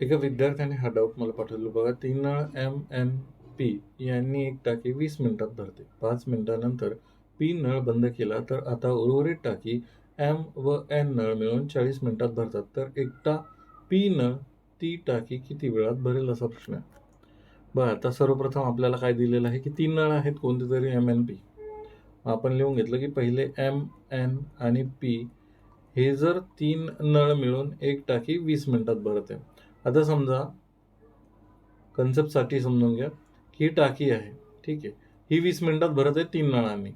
एका विद्यार्थ्याने हा डाऊट मला पाठवलं. बघा तीन नळ एम एन पी यांनी एक टाकी वीस मिनिटात भरते. पाच मिनिटानंतर पी नळ बंद केला तर आता उर्वरित टाकी एम व एन नळ मिळून चाळीस मिनिटात भरतात. तर एकटा पी नळ ती टाकी किती वेळात भरेल असा प्रश्न आहे. बरं आता सर्वप्रथम आपल्याला काय दिलेलं आहे की तीन नळ आहेत कोणते तरी एम एन पी आपण लिहून घेतलं की पहिले एम एन आणि पी हे जर तीन नळ मिळून एक टाकी वीस मिनिटात भरत. आहे आता समजा कन्सेप्टसाठी समजून घ्या. की ही टाकी आहे. ठीक आहे. ही वीस मिनिटात भरत आहे तीन नळांनी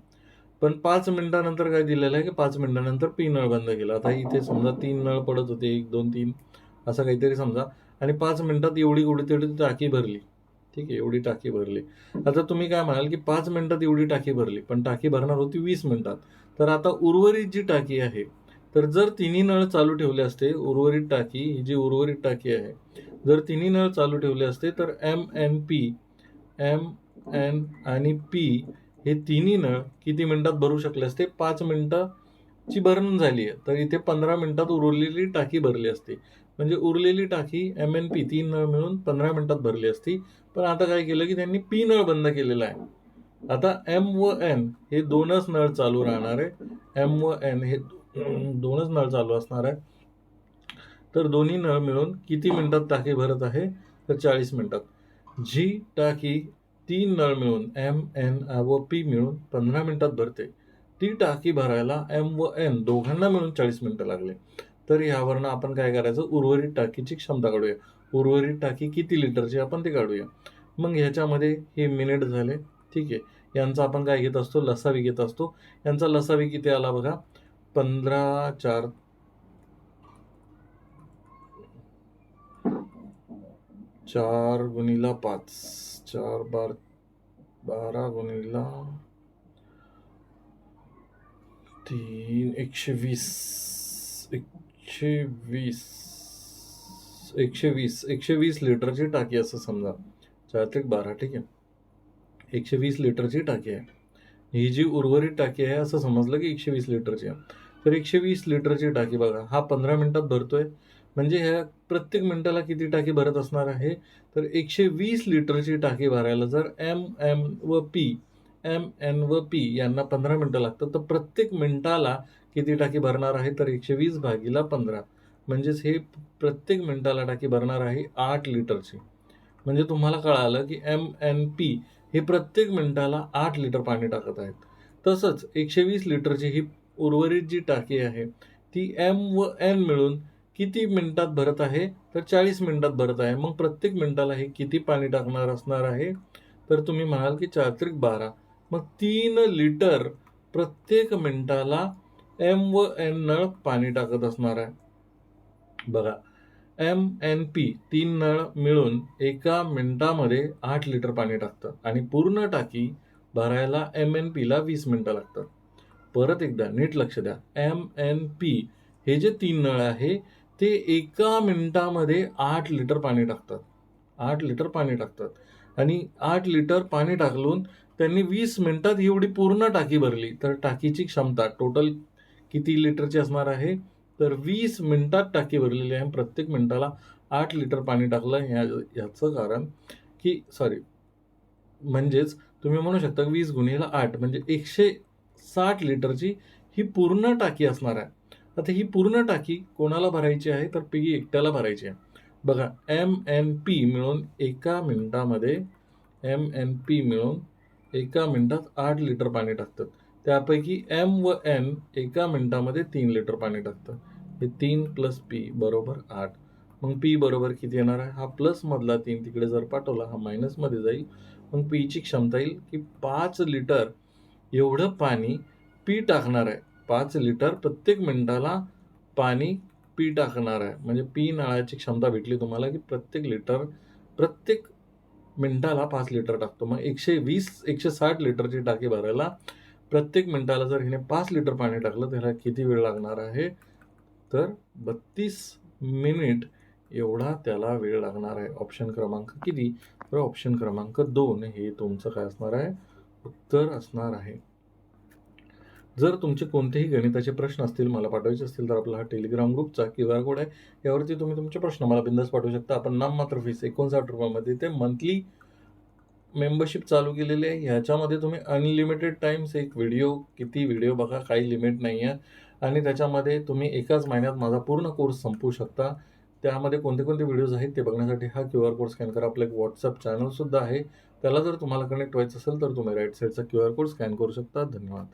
पण पाच मिनिटानंतर काय दिलेलं आहे की पाच मिनिटानंतर पी नळ बंद केला. आता इथे समजा तीन नळ पडत होते एक दोन तीन असं काहीतरी समजा. आणि पाच मिनिटात एवढी एवढी तेवढी टाकी भरली. ठीक आहे एवढी टाकी भरली. आता तुम्ही काय म्हणाल की पाच मिनिटात एवढी टाकी भरली पण टाकी भरणार होती वीस मिनिटात. तर आता उर्वरित जी टाकी आहे तर जर तिन्ही नळ चालू ठेवले असते उर्वरित टाकी ही जी उर्वरित टाकी आहे जर तिन्ही नळ चालू ठेवले असते तर M N P M N आणि पी हे तिन्ही नळ किती मिनिटात भरू शकले असते? पाच मिनिटाची भरण झाली आहे. तर इथे पंधरा मिनिटात उरलेली टाकी भरली असती. म्हणजे उरलेली टाकी एम एन पी तीन नळ मिळून पंधरा मिनिटात भरली असती. पण आता काय केलं की त्यांनी पी नळ बंद केलेला आहे. आता एम व एन हे दोनच नळ चालू राहणार आहे. एम व एन हे दोनच नळ चालू असणार आहे. तर दोन्ही नळ मिळून किती मिनिटात टाकी भरत आहे? तर चाळीस मिनिटात. जी टाकी तीन नळ मिळून एम एन व पी मिळून पंधरा मिनिटात भरते. ती टाकी भरायला एम व एन दोघांना मिळून चाळीस मिनिटं लागले. तर यावरनं आपण काय करायचं? उर्वरित टाकीची क्षमता काढूया. उर्वरित टाकी किती लिटरची आपण ते काढूया. मग ह्याच्यामध्ये हे मिनिट झाले. ठीक आहे. यांचा आपण काय घेत असतो? लसावी घेत असतो. यांचा लसावी किती आला बघा? पंधरा चार। चार गुणिला पाच। चार बार बारा गुणिला तीन, एकशे वीस एकशे वीस एकशे वीस एकशे वीस लिटरची टाकी असं समजा. चार बारा, ठीक आहे. एकशे वीस लिटरची टाकी आहे. ही जी उर्वरित टाकी आहे असं समजलं की एकशे वीस लिटरची आहे. तर एकशे वीस लिटरची टाकी बघा हा पंधरा मिनिटात भरतोय. म्हणजे ह्या प्रत्येक मिनिटाला किती टाकी भरत असणार आहे? तर एकशे वीस लिटरची टाकी भरायला जर एम एम व पी एम एन व पी यांना पंधरा मिनटं लागतात तर प्रत्येक मिनिटाला किती टाकी भरणार आहे? तर एकशे वीस भागीला पंधरा. म्हणजेच हे प्रत्येक मिनिटाला टाकी भरणार आहे आठ लिटरची. म्हणजे तुम्हाला कळालं की एम एन पी हे प्रत्येक मिनिटाला आठ लिटर पाणी टाकत आहेत. तसंच एकशे वीस लिटरची ही उर्वरित जी टाकी आहे ती एम व एन मिळून किती मिनिटात भरत आहे? तर चाळीस मिनिटात भरत आहे. मग प्रत्येक मिनिटाला हे किती पाणी टाकणार असणार आहे? तर तुम्ही म्हणाल की चार त्रिक बारा. मग तीन लिटर प्रत्येक मिनिटाला एम व एन नळ पाणी टाकत असणार आहे. बघा एम एन पी तीन नळ मिळून एका मिनिटामध्ये आठ लिटर पाणी टाकतात आणि पूर्ण टाकी भरायला एम एन पीला वीस मिनटं लागतात. परत एकदा नीट लक्ष द्या. एम एन पी हे जे तीन नळ आहे ते एका मिनिटामध्ये आठ लिटर पाणी टाकतात. आठ लिटर पाणी टाकतात. आणि आठ लिटर पाणी टाकलून त्यांनी वीस मिनिटात एवढी पूर्ण टाकी भरली. तर टाकीची क्षमता टोटल किती लिटरची असणार आहे? तर वीस मिनिटात टाकी भरलेली आहे. प्रत्येक मिनिटाला आठ लिटर पाणी टाकलं. ह्या ह्याचं कारण की सॉरी म्हणजेच तुम्ही म्हणू शकता वीस गुणिला आठ म्हणजे एकशे साठ लिटरची ही पूर्ण टाकी असणार आहे. आता ही पूर्ण टाकी कोणाला भरायची आहे? तर पी एकट्याला भरायची आहे. बघा एम एन पी मिळून एका मिनटामध्ये एम एन पी मिळून एका मिनटात आठ लिटर पाणी टाकतात. त्यापैकी एम व एन एका मिनटामध्ये तीन लिटर पाणी टाकतं हे तीन प्लस पी बरोबर आठ. मग पी बरोबर किती येणार आहे? हा प्लसमधला तीन तिकडे जर पाठवला हा मायनसमध्ये जाईल. मग पीची क्षमता येईल की पाच लिटर एवढं पाणी पी टाकणार आहे. पाच लिटर प्रत्येक मिनिटाला पाणी पी टाकणार आहे. म्हणजे पी नळाची क्षमता भेटली तुम्हाला की प्रत्येक लिटर प्रत्येक मिनिटाला पाच लिटर टाकतो. मग एकशे वीस एकशे साठ लिटरची टाकी भरायला प्रत्येक मिनिटाला जर हिने पाच लिटर पाणी टाकलं त्याला किती वेळ लागणार आहे? तर बत्तीस मिनिट एवढा त्याला वेळ लागणार आहे. ऑप्शन क्रमांक किती? तर ऑप्शन क्रमांक दोन हे तुमचं काय असणार आहे? उत्तर असणार आहे. जर तुमचे कोणतेही गणिताचे प्रश्न असतील मला पाठवायचे असतील तर आपला हा टेलिग्राम ग्रुपचा क्यू आर कोड आहे. यावरती तुम्ही तुमचे प्रश्न मला बिंदास पाठवू शकता. आपण नाममात्र फीस एकोणसाठ रुपयामध्ये ते मंथली मेंबरशिप चालू केलेली आहे. ह्याच्यामध्ये तुम्ही अनलिमिटेड टाइम्स एक व्हिडिओ किती व्हिडिओ बघा काही लिमिट नाही आहे. आणि त्याच्यामध्ये तुम्ही एकाच महिन्यात माझा पूर्ण कोर्स संपवू शकता. त्यामध्ये कोणते कोणते व्हिडिओज आहेत ते बघण्यासाठी हा क्यू आर कोड स्कॅन करा. आपलं एक व्हॉट्सअप चॅनलसुद्धा आहे. त्याला जर तुम्हाला कनेक्ट व्हायचं असेल तर तुम्ही राईट साईडचा क्यू आर कोड स्कॅन करू शकता. धन्यवाद.